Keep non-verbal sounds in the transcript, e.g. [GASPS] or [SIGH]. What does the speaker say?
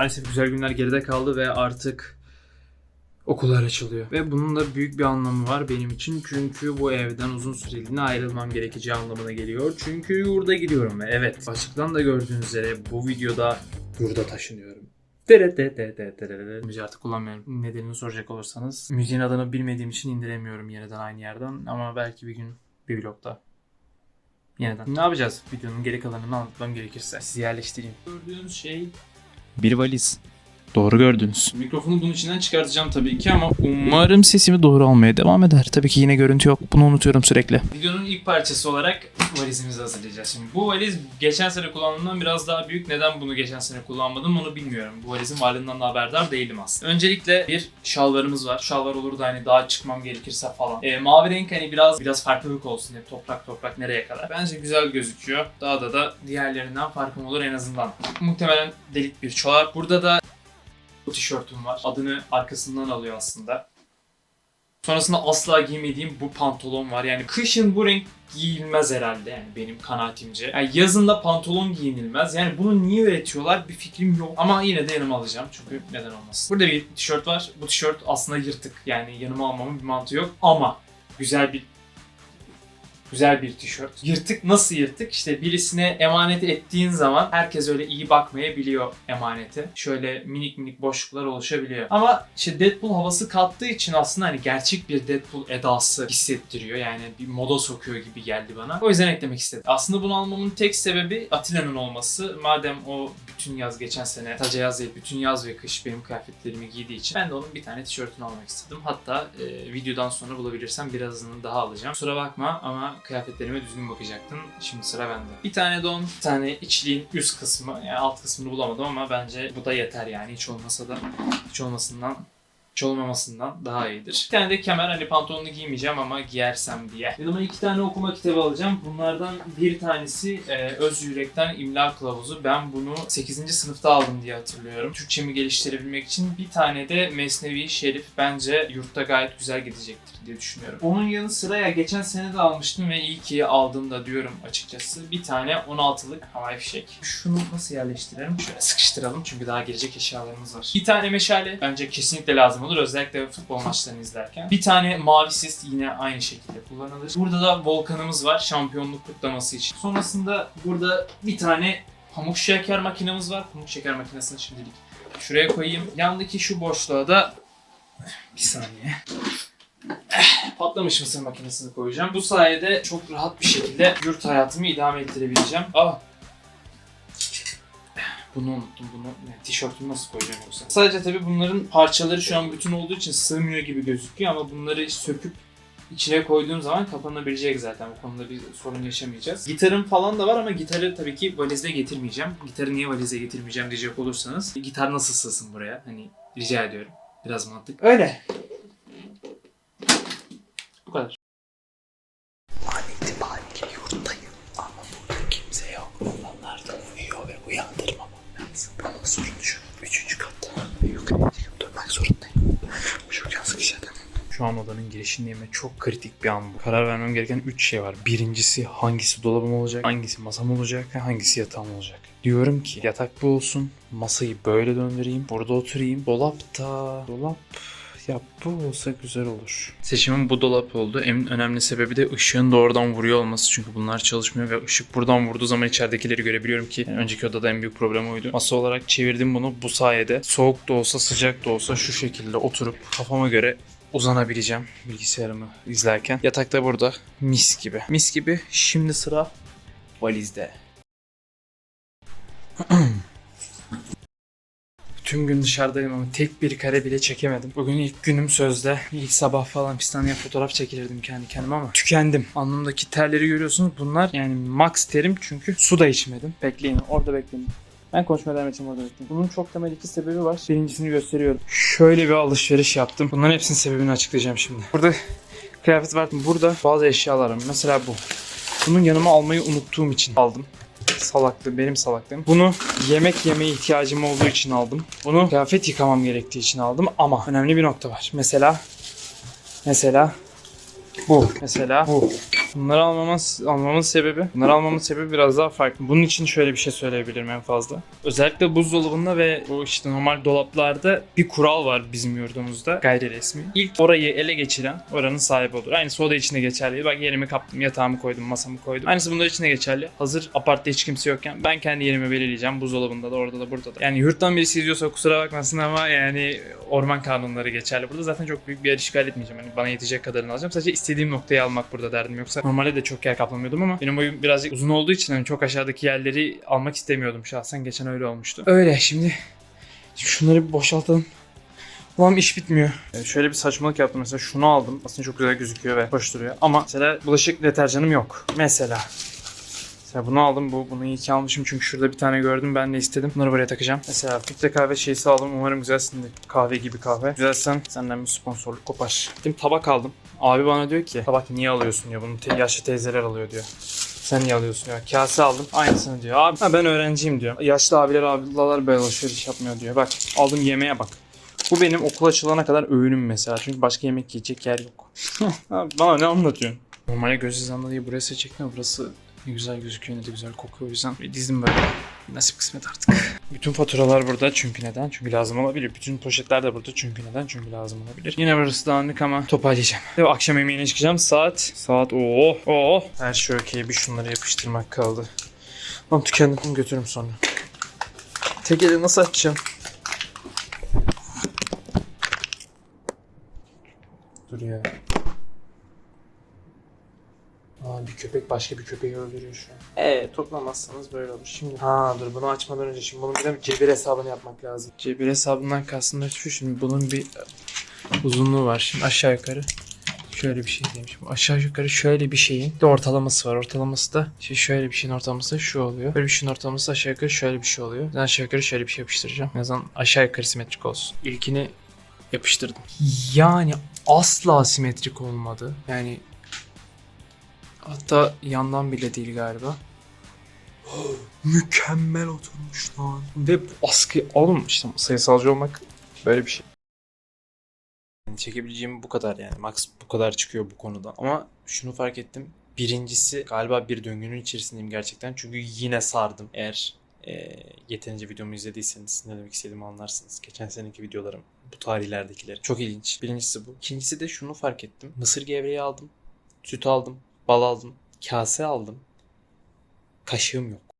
Maalesef güzel günler geride kaldı ve artık okullar açılıyor. Ve bunun da büyük bir anlamı var benim için. Çünkü bu evden uzun süreliğine ayrılmam gerekeceği anlamına geliyor. Çünkü yurda gidiyorum ve evet açıktan da gördüğünüz üzere bu videoda yurda taşınıyorum. Müziği artık kullanmıyorum. Nedenini soracak olursanız. Müziğin adını bilmediğim için indiremiyorum yeniden aynı yerden. Ama belki bir gün bir vlogda yeniden. Ne yapacağız? Videonun geri kalanını anlatmam gerekirse. Sizi yerleştireyim. Gördüğünüz şey bir valiz. Doğru gördünüz. Mikrofonu bunun içinden çıkartacağım tabii ki ama umarım sesimi doğru almaya devam eder. Tabii ki yine görüntü yok. Bunu unutuyorum sürekli. Videonun ilk parçası olarak valizimizi hazırlayacağız. Şimdi bu valiz geçen sene kullandığımdan biraz daha büyük. Neden bunu geçen sene kullanmadım onu bilmiyorum. Bu valizin varlığından da haberdar değilim aslında. Öncelikle bir şalvarımız var. Şalvar olur da hani daha çıkmam gerekirse falan. Ee, mavi renk hani biraz biraz farklılık olsun. Hep toprak toprak nereye kadar. Bence güzel gözüküyor. Daha da da diğerlerinden farkım olur en azından. Muhtemelen delik bir çorap. Burada da bu tişörtüm var. Adını arkasından alıyor aslında. Sonrasında asla giymediğim bu pantolon var. Yani kışın bu renk giyilmez herhalde yani benim kanaatimce. Yani yazında pantolon giyinilmez. Yani bunu niye üretiyorlar bir fikrim yok. Ama yine de yanıma alacağım çünkü neden olmasın. Burada bir tişört var. Bu tişört aslında yırtık. Yani yanıma almamın bir mantığı yok. Ama güzel bir Güzel bir tişört. Yırtık nasıl yırtık? İşte birisine emanet ettiğin zaman herkes öyle iyi bakmayabiliyor emanete. Şöyle minik minik boşluklar oluşabiliyor. Ama işte Deadpool havası kattığı için aslında hani gerçek bir Deadpool edası hissettiriyor. Yani bir moda sokuyor gibi geldi bana. O yüzden eklemek istedim. Aslında bunu almamın tek sebebi Atilla'nın olması. Madem o bütün yaz geçen sene taca yaz değil, bütün yaz ve kış benim kıyafetlerimi giydiği için ben de onun bir tane tişörtünü almak istedim. Hatta e, videodan sonra bulabilirsem birazını daha alacağım. Kusura bakma ama kıyafetlerime düzgün bakacaktın. Şimdi sıra bende. Bir tane don, bir tane içliğin üst kısmı. Yani alt kısmını bulamadım ama bence bu da yeter yani. Hiç olmasa da hiç olmasından hiç olmamasından daha iyidir. Bir tane de kemer hani pantolonunu giymeyeceğim ama giyersem diye. Yanıma iki tane okuma kitabı alacağım. Bunlardan bir tanesi e, Öz Yürek'ten imla kılavuzu. Ben bunu 8. sınıfta aldım diye hatırlıyorum. Türkçemi geliştirebilmek için. Bir tane de Mesnevi Şerif bence yurtta gayet güzel gidecektir diye düşünüyorum. Onun yanı sıra ya geçen sene de almıştım ve iyi ki aldım da diyorum açıkçası. Bir tane 16'lık havai fişek. Şunu nasıl yerleştirelim? Şöyle sıkıştıralım çünkü daha gelecek eşyalarımız var. Bir tane meşale bence kesinlikle lazım olur özellikle futbol maçlarını izlerken. Bir tane mavi sis yine aynı şekilde kullanılır. Burada da volkanımız var şampiyonluk kutlaması için. Sonrasında burada bir tane pamuk şeker makinemiz var. Pamuk şeker makinesini şimdilik şuraya koyayım. Yandaki şu boşluğa da bir saniye. Patlamış mısır makinesini koyacağım. Bu sayede çok rahat bir şekilde yurt hayatımı idame ettirebileceğim. Aa. Bunu unuttum. Bunu ne, tişörtümü nasıl koyacağım yoksa? Sadece tabii bunların parçaları şu an bütün olduğu için sığmıyor gibi gözüküyor ama bunları söküp içine koyduğum zaman kapanabilecek zaten. Bu konuda bir sorun yaşamayacağız. Gitarım falan da var ama gitarı tabii ki valizde getirmeyeceğim. Gitarı niye valize getirmeyeceğim diyecek olursanız. Gitar nasıl sığsın buraya? Hani rica ediyorum. Biraz mantık. Öyle. Üçüncü katta ve yukarıya çıkıp durmak zorundayım. Çok sıkıcı adam. Şu an odanın girişindeyim ve çok kritik bir an bu. Karar vermem gereken 3 şey var. Birincisi hangisi dolabım olacak, hangisi masam olacak ve hangisi yatağım olacak. Diyorum ki yatak bu olsun, masayı böyle döndüreyim, burada oturayım. Dolapta, dolap ya bu olsa güzel olur. Seçimim bu dolap oldu. En önemli sebebi de ışığın doğrudan vuruyor olması. Çünkü bunlar çalışmıyor ve ışık buradan vurduğu zaman içeridekileri görebiliyorum ki yani önceki odada en büyük problem oydu. Masa olarak çevirdim bunu bu sayede. Soğuk da olsa sıcak da olsa şu şekilde oturup kafama göre uzanabileceğim bilgisayarımı izlerken. Yatak da burada mis gibi. Mis gibi şimdi sıra valizde. [CLEARS THROAT] Tüm gün dışarıdayım ama tek bir kare bile çekemedim. Bugün ilk günüm sözde. İlk sabah falan pistaneye fotoğraf çekilirdim kendi kendime ama tükendim. Alnımdaki terleri görüyorsunuz. Bunlar yani max terim çünkü su da içmedim. Bekleyin orada bekleyin. Ben konuşmaya devam edeceğim orada bekleyin. Bunun çok temel iki sebebi var. Birincisini gösteriyorum. Şöyle bir alışveriş yaptım. Bunların hepsinin sebebini açıklayacağım şimdi. Burada kıyafet var. Burada bazı eşyalarım. Mesela bu. Bunun yanıma almayı unuttuğum için aldım salaklığı benim salaklığım. Bunu yemek yemeye ihtiyacım olduğu için aldım. Bunu kıyafet yıkamam gerektiği için aldım ama önemli bir nokta var. Mesela mesela bu. Mesela bu. Bunları almamın, almamın sebebi, bunları almamın sebebi biraz daha farklı. Bunun için şöyle bir şey söyleyebilirim en fazla. Özellikle buzdolabında ve bu işte normal dolaplarda bir kural var bizim yurdumuzda gayri resmi. İlk orayı ele geçiren oranın sahibi olur. Aynısı oda içinde geçerli. Bak yerimi kaptım, yatağımı koydum, masamı koydum. Aynısı bunlar için geçerli. Hazır apartta hiç kimse yokken ben kendi yerimi belirleyeceğim. Buzdolabında da orada da burada da. Yani yurttan birisi izliyorsa kusura bakmasın ama yani orman kanunları geçerli. Burada zaten çok büyük bir yer işgal etmeyeceğim. Hani bana yetecek kadarını alacağım. Sadece istediğim noktayı almak burada derdim. Yoksa normalde de çok yer kaplamıyordum ama benim boyum birazcık uzun olduğu için hani çok aşağıdaki yerleri almak istemiyordum şahsen. Geçen öyle olmuştu. Öyle şimdi, şimdi şunları bir boşaltalım. Ulan iş bitmiyor. Yani şöyle bir saçmalık yaptım. Mesela şunu aldım. Aslında çok güzel gözüküyor ve hoş duruyor. Ama mesela bulaşık deterjanım yok. Mesela. Mesela bunu aldım. Bu, bunu iyi almışım çünkü şurada bir tane gördüm. Ben de istedim. Bunları buraya takacağım. Mesela filtre kahve şeysi aldım. Umarım güzelsin. Kahve gibi kahve. Güzelsen senden bir sponsorluk kopar. Gittim tabak aldım. Abi bana diyor ki tabak niye alıyorsun diyor. Bunu te- yaşlı teyzeler alıyor diyor. Sen niye alıyorsun diyor. Kase aldım. Aynısını diyor. Abi ha, ben öğrenciyim diyor. Yaşlı abiler ablalar böyle alışveriş yapmıyor diyor. Bak aldım yemeğe bak. Bu benim okul açılana kadar öğünüm mesela. Çünkü başka yemek yiyecek yer yok. [LAUGHS] Bana ne anlatıyorsun? Normalde göz hizamda diye seçecektim ama burası güzel gözüküyor ne de güzel kokuyor. O yüzden dizdim böyle. Nasip kısmet artık. [LAUGHS] Bütün faturalar burada çünkü neden? Çünkü lazım olabilir. Bütün poşetler de burada çünkü neden? Çünkü lazım olabilir. Yine burası dağınık ama toparlayacağım. Ve akşam yemeğine çıkacağım. Saat. Saat oh oh. Her şey okey. Bir şunları yapıştırmak kaldı. Lan tükendim götürürüm sonra. Tek eli nasıl açacağım? Dur ya. Aa, bir köpek başka bir köpeği öldürüyor şu an. Evet toplamazsanız böyle olur. Şimdi ha dur bunu açmadan önce şimdi bunun bir de cebir hesabını yapmak lazım. Cebir hesabından kastım da şu şimdi bunun bir uzunluğu var. Şimdi aşağı yukarı şöyle bir şey demişim. Aşağı yukarı şöyle bir şeyin bir de ortalaması var. Ortalaması da işte şöyle bir şeyin ortalaması şu oluyor. Böyle bir şeyin ortalaması aşağı yukarı şöyle bir şey oluyor. Ben aşağı yukarı şöyle bir şey yapıştıracağım. En azından aşağı yukarı simetrik olsun. İlkini yapıştırdım. Yani asla simetrik olmadı. Yani hatta yandan bile değil galiba. [GASPS] Mükemmel oturmuş lan. Ve bu askı oğlum işte sayısalcı olmak böyle bir şey. Yani çekebileceğim bu kadar yani. Max bu kadar çıkıyor bu konuda. Ama şunu fark ettim. Birincisi galiba bir döngünün içerisindeyim gerçekten. Çünkü yine sardım. Eğer e, yeterince videomu izlediyseniz ne demek istediğimi anlarsınız. Geçen seneki videolarım bu tarihlerdekiler. Çok ilginç. Birincisi bu. İkincisi de şunu fark ettim. Mısır gevreği aldım. Süt aldım. Bal aldım. Kase aldım. Kaşığım yok.